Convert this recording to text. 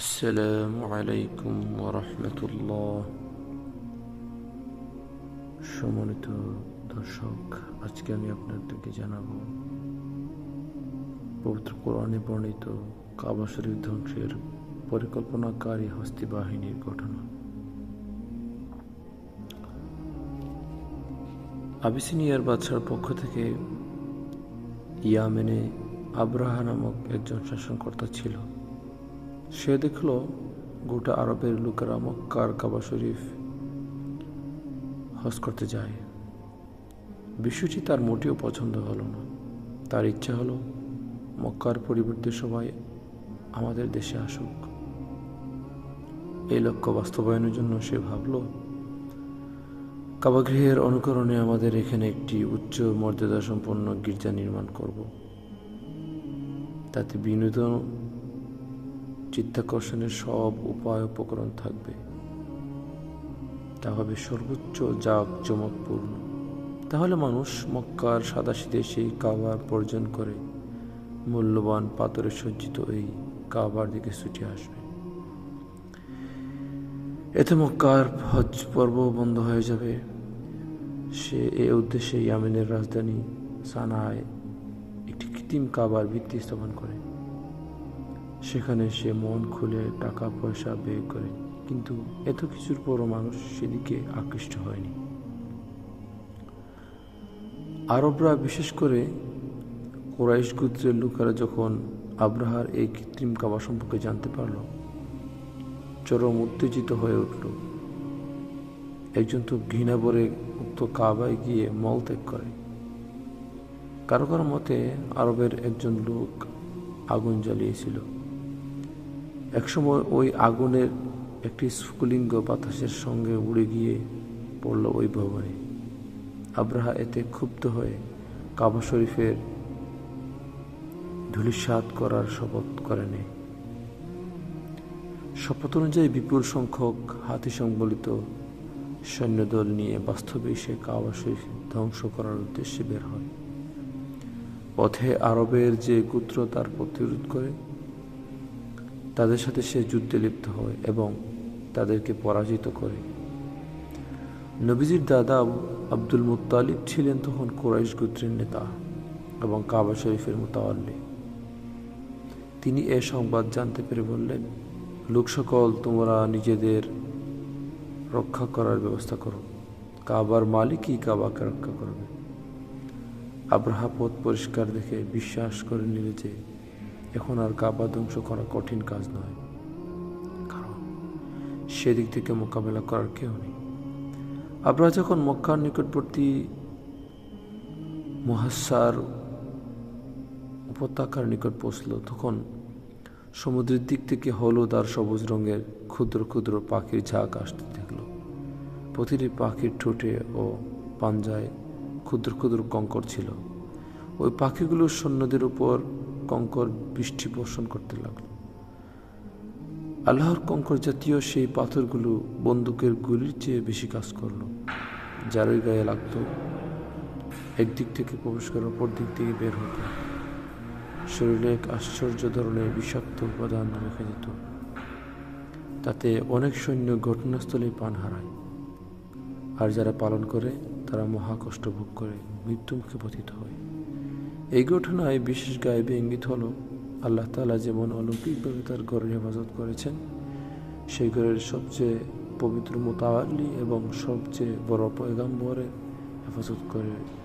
আসসালামু আলাইকুম ওরহমতুল্লাহ সম্মানিত দর্শক, আজকে আমি আপনাদেরকে জানাব পবিত্র কোরআনে বর্ণিত কাবা শরীফ ধ্বংসের পরিকল্পনাকারী হস্তি বাহিনীর ঘটনা। আবিসিনিয়ার বাদশার পক্ষ থেকে ইয়ামেনে আব্রাহা নামক একজন শাসনকর্তা ছিল। সে দেখল গোটা আরবের লোকেরা মক্কার কাবা শরীফ হজ করতে যায়। বিষয়টি তার মোটেও পছন্দ হলো না। তার ইচ্ছা হলো মক্কার পরিবর্তে সবাই আমাদের দেশে আসুক। এই লক্ষ্য বাস্তবায়নের জন্য সে ভাবল, কাবাগৃহের অনুকরণে আমাদের এখানে একটি উচ্চ মর্যাদা সম্পন্ন গির্জা নির্মাণ করব। তাতে বিনোদন চিত্তাকর্ষণের সব উপায় উপকরণ থাকবে। তা হবে সর্বোচ্চ জাক জমকপূর্ণ তাহলে মানুষ মক্কার সাদাশীতে সেই কাবার বর্জন করে মূল্যবান পাথরে সজ্জিত এই কাবার দিকে ছুটে আসবে। এতে মক্কার হজ পর্ব বন্ধ হয়ে যাবে। সে এ উদ্দেশ্যে ইয়ামেনের রাজধানী সানায় একটি কৃত্রিম কাবার ভিত্তি স্থাপন করে। সেখানে সে মন খুলে টাকা পয়সা ব্যয় করে। কিন্তু এত কিছুর পরও মানুষ সেদিকে আকৃষ্ট হয়নি। আরবরা বিশেষ করে কোরাইশ গুত্রের লোকেরা যখন আব্রাহার এই কৃত্রিম কাবা সম্পর্কে জানতে পারল, চরম উত্তেজিত হয়ে উঠল। একজন তো ঘৃণা ভরে উক্ত কাবায় গিয়ে মল ত্যাগ করে। কারও কারও মতে আরবের একজন লোক আগুন জ্বালিয়েছিল। একসময় ওই আগুনের একটি স্ফুলিঙ্গ বাতাসের সঙ্গে উড়ে গিয়ে পড়ল ওই ভবনে। আব্রাহা এতে ক্ষুব্ধ হয়ে কাবা শরীফের ধুলিসাত করার শপথ করে নেয় শপথ অনুযায়ী বিপুল সংখ্যক হাতি সংবলিত সৈন্যদল নিয়ে বাস্তবে সে কাবা শরীফ ধ্বংস করার উদ্দেশ্যে বের হয়। পথে আরবের যে গোত্র তার প্রতিরোধ করে তাদের সাথে সে যুদ্ধে লিপ্ত হয় এবং তাদেরকে পরাজিত করে। নবীজির দাদা আব্দুল মুতালিব ছিলেন তখন কোরাইশ গোত্রের নেতা এবং কাবা শরীফের মোতাল্লি। তিনি এ সংবাদ জানতে পেরে বললেন, লোক সকল, তোমরা নিজেদের রক্ষা করার ব্যবস্থা করো। কাবার মালিকই কাবাকে রক্ষা করবে। আব্রাহা পথ পরিষ্কার দেখে বিশ্বাস করে নিলে যে এখন আর কাবা ধ্বংস করা কঠিন কাজ নয়। কারণ সেদিক থেকে মোকাবেলা করার কেউ নেই। আব্রাহা যখন মক্কার নিকটবর্তী মহাসার উপত্যকার নিকট পৌঁছল, তখন সমুদ্রের দিক থেকে হলুদ আর সবুজ রঙের ক্ষুদ্র ক্ষুদ্র পাখির ঝাঁক আসতে দেখল প্রতিটি পাখির ঠোঁটে ও পাঞ্জায় ক্ষুদ্র ক্ষুদ্র কঙ্কর ছিল। ওই পাখিগুলো সৈন্যদের উপর কঙ্কর বৃষ্টি বর্ষণ করতে লাগল। আল্লাহর কঙ্কর জাতীয় সেই পাথরগুলো বন্দুকের গুলির চেয়ে বেশি কাজ করল, যারই গায়ে লাগতো একদিক থেকে প্রবেশ করে অপর দিক থেকে বের হতো। শরীরে এক আশ্চর্য ধরনের বিষাক্ত উপাদান রেখে যেত, তাতে অনেক সৈন্য ঘটনাস্থলে প্রাণ হারায়। আর যারা পালন করে, তারা মহাকষ্ট ভোগ করে, মৃত্যুমুখে পতিত হয়। এই ঘটনায় বিশেষ গায়েবে ইঙ্গিত হলো আল্লাহ তালা যেমন অলৌকিকভাবে তার ঘরের হেফাজত করেছেন, সেই ঘরের সবচেয়ে পবিত্র মোতাওয়াল্লি এবং সবচেয়ে বড় পয়গাম্বরের হেফাজত করে